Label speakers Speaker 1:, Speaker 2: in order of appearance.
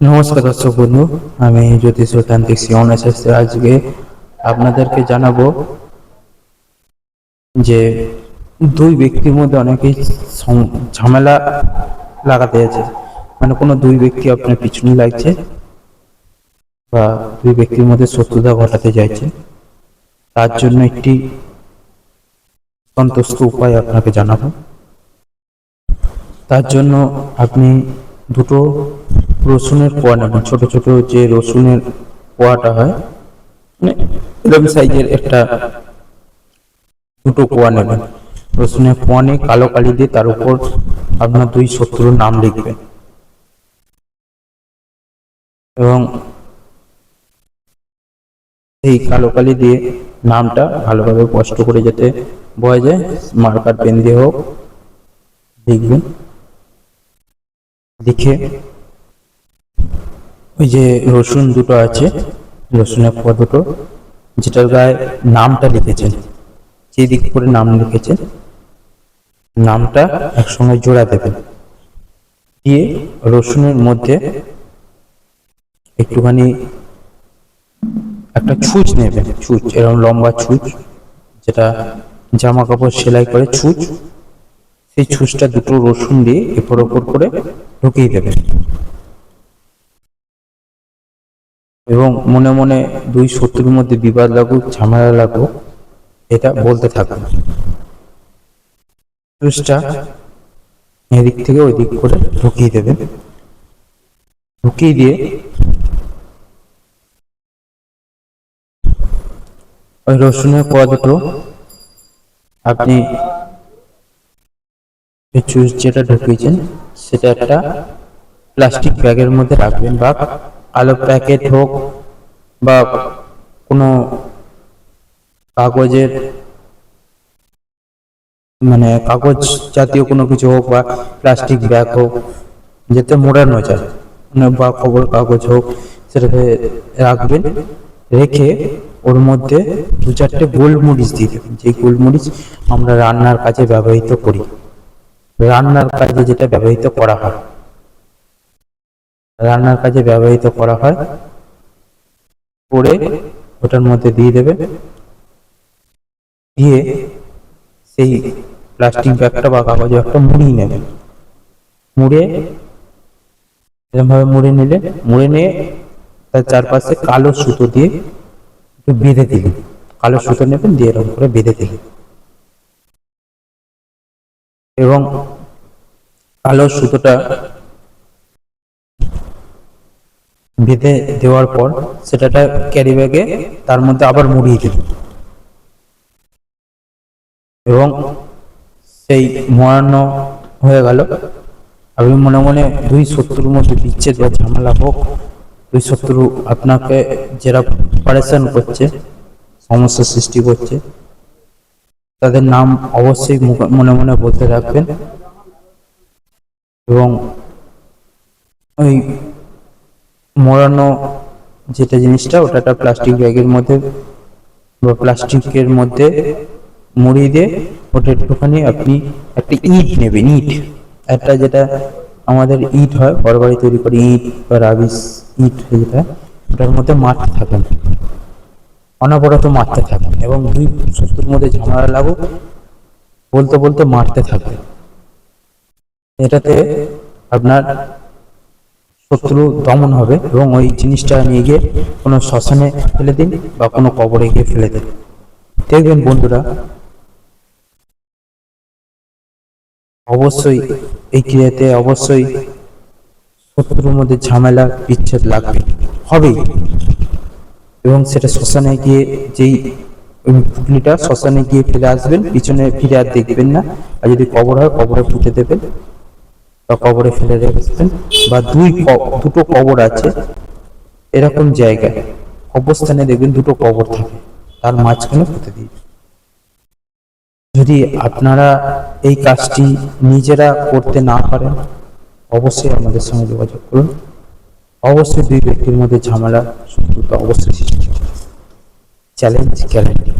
Speaker 1: নমস্কার দর্শক বন্ধু, আমি জ্যোতিষ তান্ত্রিক শিবন এসেছি আজকে আপনাদেরকে জানাব যে দুই ব্যক্তির মধ্যে অনেকেই ঝামেলা লাগাতে আছে মানে কোনো দুই ব্যক্তি আপনার পিছনে লাগছে বা দুই ব্যক্তির মধ্যে শত্রুতা ঘটাতে চাইছে তার জন্য একটি সন্তুষ্ট উপায় আপনাকে জানাব। তার জন্য আপনি দুটো রসুনের কোয়া নেবেন ছোট ছোট যে রসুনের কোয়াটা হয় মানে এরকম সাইজের একটা দুটো কোয়া নেবেন। রসুনের কোয়া নিয়ে কালো কালি দিয়ে তার উপর আপনার দুই শত্রুর নাম লিখবেন। এবং এই কালো কালি দিয়ে নামটা ভালোভাবে কষ্ট করে যাতে বয়া যায়, মার্কার পেন দিয়ে হোক, লিখবেন। লিখে ওই যে রসুন দুটো আছে রসুনের কোয়া দুটো, যেটার গায়ে নামটা লিখেছেন। যে দিক করে নাম লিখেছেন, নামটা একসঙ্গে জোড়া দেবেন। দিয়ে রসুনের মধ্যে একটুখানি একটা ছুঁচ নেবেন, ছুঁচ, এরকম লম্বা ছুঁচ, যেটা জামা কাপড় সেলাই করে ছুঁচ, সেই ছুঁচটা দুটো রসুন দিয়ে এপর ওপর করে ঢুকিয়ে দেবেন। এবং মনে মনে দুই শত্রুর মধ্যে বিবাদ লাগুক, ঝামেলা লাগুক, এটা বলতে ছুঁচটা এদিক থেকে ওই দিক করে ঢুকিয়ে দেবেন। ঢুকিয়ে দিয়ে ওই রসুনের কোয়া দুটো আপনি এই যেটা ঢুকিয়েছেন, সেটা একটা প্লাস্টিক ব্যাগের মধ্যে রাখবেন বা আলো প্যাকেট হোক বা কোনো কাগজের মানে কাগজ জাতীয় কোনো কিছু হোক বা প্লাস্টিক ব্যাগ হোক, যাতে মোড়ানো যায় বা খবর কাগজ হোক সেটাকে রাখবেন, রেখে ওর মধ্যে দু চারটে গোলমরিচ দিয়ে দেবেন। যে গোলমরিচ আমরা রান্নার কাজে ব্যবহৃত করি। রান্নার কাজে যেটা ব্যবহৃত করা হয়। রান্নার কাজে ব্যবহৃত করা হয়। করে ওটার মধ্যে দিয়ে দেবে। দিয়ে সেই প্লাস্টিক ব্যাগটা বা কাগজ একটা মুড়িয়ে নেবেন মুড়ে এরকমভাবে মুড়ে নিলে, মুড়ে নিয়ে তার চারপাশে কালো সুতো দিয়ে একটু বেঁধে দিলেন কালো সুতো নেবেন, দিয়ে এরকম করে বেঁধে দিলেন এবং কালো সুতোটা বেঁধে দেওয়ার পর সেটাটা ক্যারি ব্যাগে তার মধ্যে আবার মুড়িয়ে দিলেন এবং সেই মরান্ন হয়ে গেল। আমি মনে মনে দুই শত্রুর মধ্যে বিচ্ছেদ বা ঝামেলা হোক, দুই শত্রু আপনাকে যারা পারেশান করছে, সমস্যা সৃষ্টি করছে, তাদের নাম অবশ্যই মনে মনে বলতে রাখবেন। এবং ওই মোড়ানো যেটা জিনিসটা ওটা একটা প্লাস্টিক ব্যাগের মধ্যে বা প্লাস্টিকের মধ্যে মুড়ি দিয়ে ওটা একটুখানি আপনি একটা ইট নেবেন, ইট। একটা যেটা আমাদের ইট হয় বড় বাড়ি তৈরি করে ইট বা রাবিস ইট যেটা, ওটার মধ্যে মারতে থাকেন অনবরত মারতে থাকেন এবং দুই শত্রুর মধ্যে ঝামেলা লাগুক, বলতে বলতে মারতে থাকবে এটাতে আপনার শত্রু দমন হবে এবং ওই জিনিসটা নিয়ে গিয়ে কোনো শ্মশানে ফেলে দিন বা কোনো কবরে গিয়ে ফেলে দিন। দেখবেন বন্ধুরা, অবশ্যই এই ক্রিয়াতে অবশ্যই শত্রুর মধ্যে ঝামেলা, বিচ্ছেদ লাগবে, হবেই। এবং সেটা শ্মশানে গিয়ে যেই পুটলিটা শ্মশানে গিয়ে ফেলে আসবেন, পিছনে ফিরে আর দেখবেন না। আর যদি কবর হয়, কবরে পুঁতে দেবেন। বা কবরে ফেলে রেখেছেন বা দুই দুটো কবর আছে এরকম জায়গায়। অবস্থানে দেখবেন দুটো কবর থাকে, তার মাঝখানে পুঁতে দিন যদি আপনারা এই কাজটি নিজেরা করতে না পারেন, অবশ্যই আমাদের সঙ্গে যোগাযোগ করুন। অবশ্যই দুই ব্যক্তির মধ্যে ঝামেলা, শত্রুতা অবশ্যই চ্যালেঞ্জ গ্যারেন্টি